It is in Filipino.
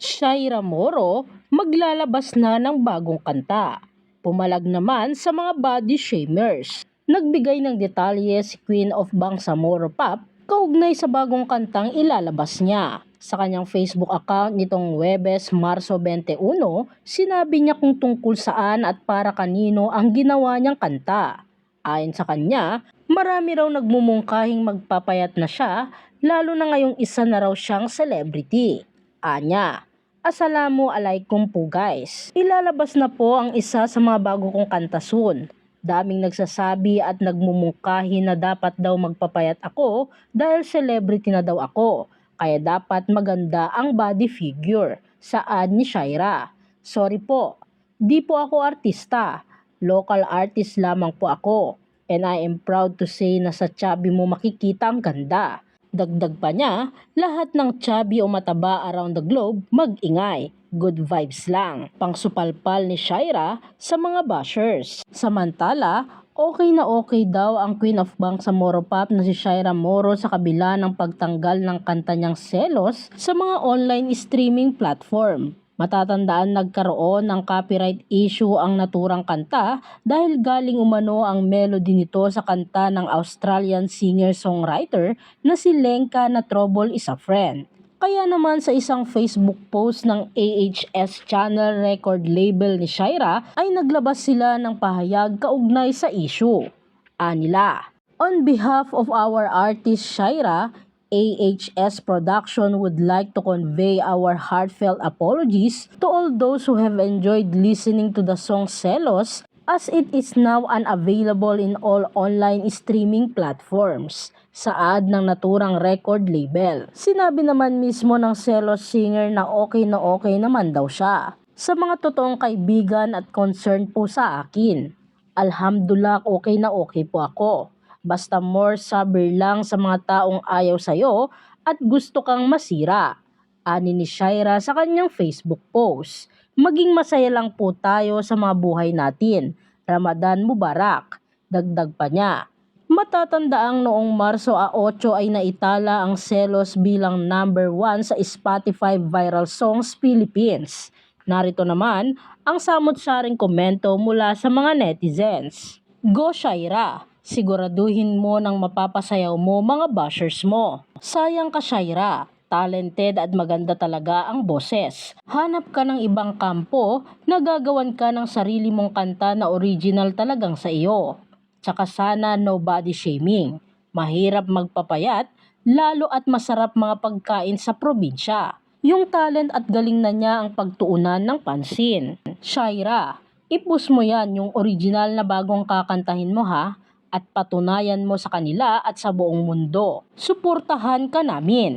Shaira Moro maglalabas na ng bagong kanta. Pumalag naman sa mga body shamers. Nagbigay ng detalye si Queen of Bangsamoro Pop kaugnay sa bagong kantang ilalabas niya. Sa kanyang Facebook account nitong Webes Marso 21, sinabi niya kung tungkol saan at para kanino ang ginawa niyang kanta. Ayon sa kanya, marami raw nagmumungkahing magpapayat na siya lalo na ngayong isa na raw siyang celebrity. Anya, Asalamu alaikum po guys. Ilalabas na po ang isa sa mga bago kong kanta soon. Daming nagsasabi at nagmumungkahi na dapat daw magpapayat ako dahil celebrity na daw ako. Kaya dapat maganda ang body figure. Saan ni Shaira? Sorry po, di po ako artista. Local artist lamang po ako. And I am proud to say na sa chubby mo makikita ang ganda. Dagdag pa niya, lahat ng chubby o mataba around the globe mag-ingay. Good vibes lang. Pangsupalpal ni Shaira sa mga bashers. Samantala, okay na okay daw ang Queen of Bangsamoro Pop na si Shaira Moro sa kabila ng pagtanggal ng kanta niyang Selos sa mga online streaming platform. Matatandaan nagkaroon ng copyright issue ang naturang kanta dahil galing umano ang melody nito sa kanta ng Australian singer-songwriter na si Lenka na Trouble is a Friend. Kaya naman sa isang Facebook post ng AHS Channel record label ni Shaira ay naglabas sila ng pahayag kaugnay sa issue. Anila, On behalf of our artist Shaira, AHS Production would like to convey our heartfelt apologies to all those who have enjoyed listening to the song Celos as it is now unavailable in all online streaming platforms sa ad ng naturang record label. Sinabi naman mismo ng Celos singer na okay na okay naman daw siya. Sa mga totoong kaibigan at concern po sa akin, Alhamdulillah okay na okay po ako. Basta more saber lang sa mga taong ayaw sa'yo at gusto kang masira. Ani ni Shaira sa kanyang Facebook post. Maging masaya lang po tayo sa mga buhay natin. Ramadan Mubarak. Dagdag pa niya. Matatandaang noong Marso a 8 ay naitala ang Selos bilang number 1 sa Spotify Viral Songs Philippines. Narito naman ang samot-saring komento mula sa mga netizens. Go Shaira! Siguraduhin mo nang mapapasayaw mo mga bashers mo. Sayang ka Shaira, talented at maganda talaga ang boses. Hanap ka ng ibang kampo na gagawan ka ng sarili mong kanta na original talagang sa iyo. Tsaka sana no body shaming. Mahirap magpapayat, lalo at masarap mga pagkain sa probinsya. Yung talent at galing na niya ang pagtuunan ng pansin. Shaira, ipus mo yan yung original na bagong kakantahin mo ha at patunayan mo sa kanila at sa buong mundo. Suportahan ka namin.